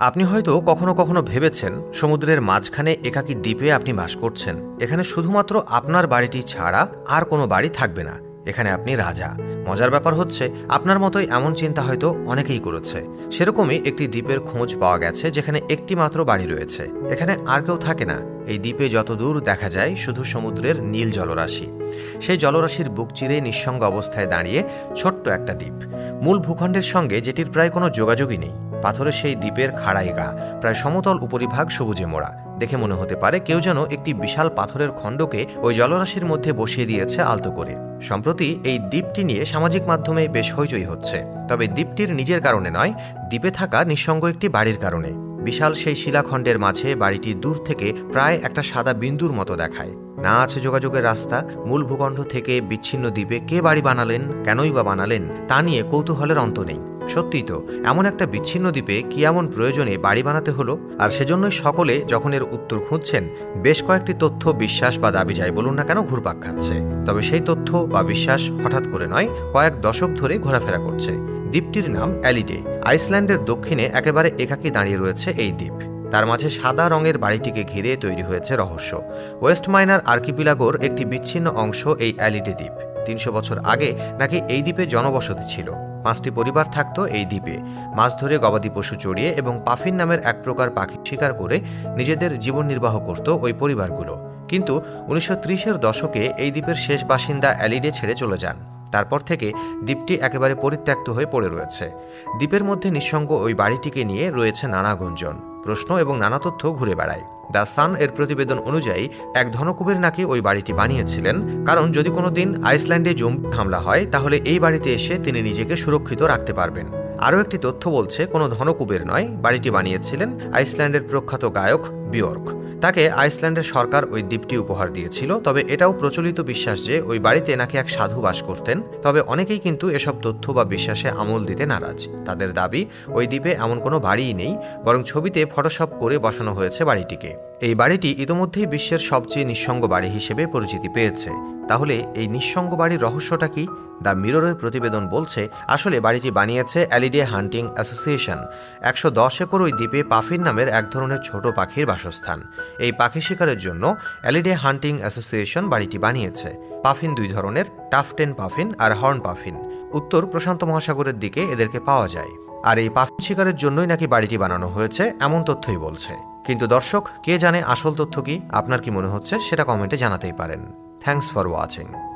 আপনি হয়তো কখনো কখনো ভেবেছেন সমুদ্রের মাঝখানে একাকী দ্বীপে আপনি বাস করছেন। এখানে শুধুমাত্র আপনার বাড়িটি ছাড়া আর কোনো বাড়ি থাকবে না। এখানে আপনি রাজা। মজার ব্যাপার হচ্ছে, আপনার মতোই এমন চিন্তা হয়তো অনেকেই করেছে। সেরকমই একটি দ্বীপের খোঁজ পাওয়া গেছে, যেখানে একটি মাত্র বাড়ি রয়েছে। এখানে আর কেউ থাকে না। এই দ্বীপে যত দূর দেখা যায় শুধু সমুদ্রের নীল জলরাশি। সেই জলরাশির বুক চিরে নিঃসঙ্গ অবস্থায় দাঁড়িয়ে ছোট্ট একটা দ্বীপ। মূল ভূখণ্ডের সঙ্গে যেটির প্রায় কোনো যোগাযোগই নেই। পাথরের সেই দ্বীপের খাড়াই গা, প্রায় সমতল উপরিভাগ সবুজে মোড়া। দেখে মনে হতে পারে কেউ যেন একটি বিশাল পাথরের খণ্ডকে ওই জলরাশির মধ্যে বসিয়ে দিয়েছে আলতো করে। সম্প্রতি এই দ্বীপটি নিয়ে সামাজিক মাধ্যমে বেশ হইচই হচ্ছে। তবে দ্বীপটির নিজের কারণে নয়, দ্বীপে থাকা নিঃসঙ্গ একটি বাড়ির কারণে। বিশাল সেই শিলাখণ্ডের মাঝে বাড়িটি দূর থেকে প্রায় একটা সাদা বিন্দুর মতো দেখায়। না আছে যোগাযোগের রাস্তা, মূল ভূখণ্ড থেকে বিচ্ছিন্ন দ্বীপে কে বাড়ি বানালেন, কেনই বা বানালেন, তা নিয়ে কৌতূহলের অন্ত নেই। সত্যিই তো, এমন একটা বিচ্ছিন্ন দ্বীপে কি এমন প্রয়োজনে বাড়ি বানাতে হলো? আর সেজন্যই সকলে যখন এর উত্তর খুঁজছেন, বেশ কয়েকটি তথ্য বিশ্বাস বা দাবি যায় বলুন না কেন ঘুরপাক খাচ্ছে। তবে সেই তথ্য বা বিশ্বাস হঠাৎ করে নয়, কয়েক দশক ধরে ঘোরাফেরা করছে। দ্বীপটির নাম অ্যালিডে। আইসল্যান্ডের দক্ষিণে একেবারে একাকী দাঁড়িয়ে রয়েছে এই দ্বীপ। তার মাঝে সাদা রঙের বাড়িটিকে ঘিরে তৈরি হয়েছে রহস্য। ওয়েস্ট মাইনার আর্কিপিলাগোর একটি বিচ্ছিন্ন অংশ এই অ্যালিডে দ্বীপ। তিনশো বছর আগে নাকি এই দ্বীপে জনবসতি ছিল। পাঁচটি পরিবার থাকত এই দ্বীপে। মাছ ধরে গবাদি পশু চড়িয়ে এবং পাফিন নামের এক প্রকার পাখি শিকার করে নিজেদের জীবন নির্বাহ করত ওই পরিবারগুলো। কিন্তু উনিশশো ত্রিশের দশকে এই দ্বীপের শেষ বাসিন্দা অ্যালিডে ছেড়ে চলে যান। তারপর থেকে দ্বীপটি একেবারে পরিত্যক্ত হয়ে পড়ে রয়েছে। দ্বীপের মধ্যে নিঃসঙ্গ ওই বাড়িটিকে নিয়ে রয়েছে নানা গুঞ্জন, প্রশ্ন এবং নানা তথ্য ঘুরে বেড়ায়। দ্য সান এর প্রতিবেদন অনুযায়ী, এক ধনকুবের নাকি ওই বাড়িটি বানিয়েছিলেন, কারণ যদি কোনো দিন আইসল্যান্ডে জম্বি হামলা হয়, তাহলে এই বাড়িতে এসে তিনি নিজেকে সুরক্ষিত রাখতে পারবেন। আরও একটি তথ্য বলছে, কোনো ধনকুবের নয়, বাড়িটি বানিয়েছিলেন আইসল্যান্ডের প্রখ্যাত গায়ক বিয়র্ক। তাকে আইসল্যান্ডের সরকার ওই দ্বীপটি উপহার দিয়েছিল, তবে এটাও প্রচলিত বিশ্বাস যে ওই বাড়িতে নাকি এক সাধু বাস করতেন, তবে অনেকেই কিন্তু এসব তথ্য বা বিশ্বাসে আমল দিতে নারাজ। তাদের দাবি, ওই দ্বীপে এমন কোনো বাড়িই নেই, বরং ছবিতে ফটোশপ করে বসানো হয়েছে বাড়িটিকে। এই বাড়িটি ইতোমধ্যেই বিশ্বের সবচেয়ে নিঃসঙ্গ বাড়ি হিসেবে পরিচিতি পেয়েছে। তাহলে এই নিঃসঙ্গ বাড়ির রহস্যটা কি? দ্য মিররের প্রতিবেদন বলছে, আসলে বাড়িটি বানিয়েছে অ্যালিডে হান্টিং অ্যাসোসিয়েশন। একশো দশ একর ওই দ্বীপে পাফিন নামের এক ধরনের ছোট পাখির বাসস্থান। এই পাখি শিকারের জন্য অ্যালিডে হান্টিং অ্যাসোসিয়েশন বাড়িটি বানিয়েছে। পাফিন দুই ধরনের, টাফটেন পাফিন আর হর্ন পাফিন। উত্তর প্রশান্ত মহাসাগরের দিকে এদেরকে পাওয়া যায়। আর এই পাখি শিকারের জন্যই নাকি বাড়িটি বানানো হয়েছে, এমন তথ্যই বলছে। কিন্তু দর্শক, কে জানে আসল তথ্য কি? আপনার কি মনে হচ্ছে? সেটা কমেন্টে জানাতেই পারেন। Thanks for watching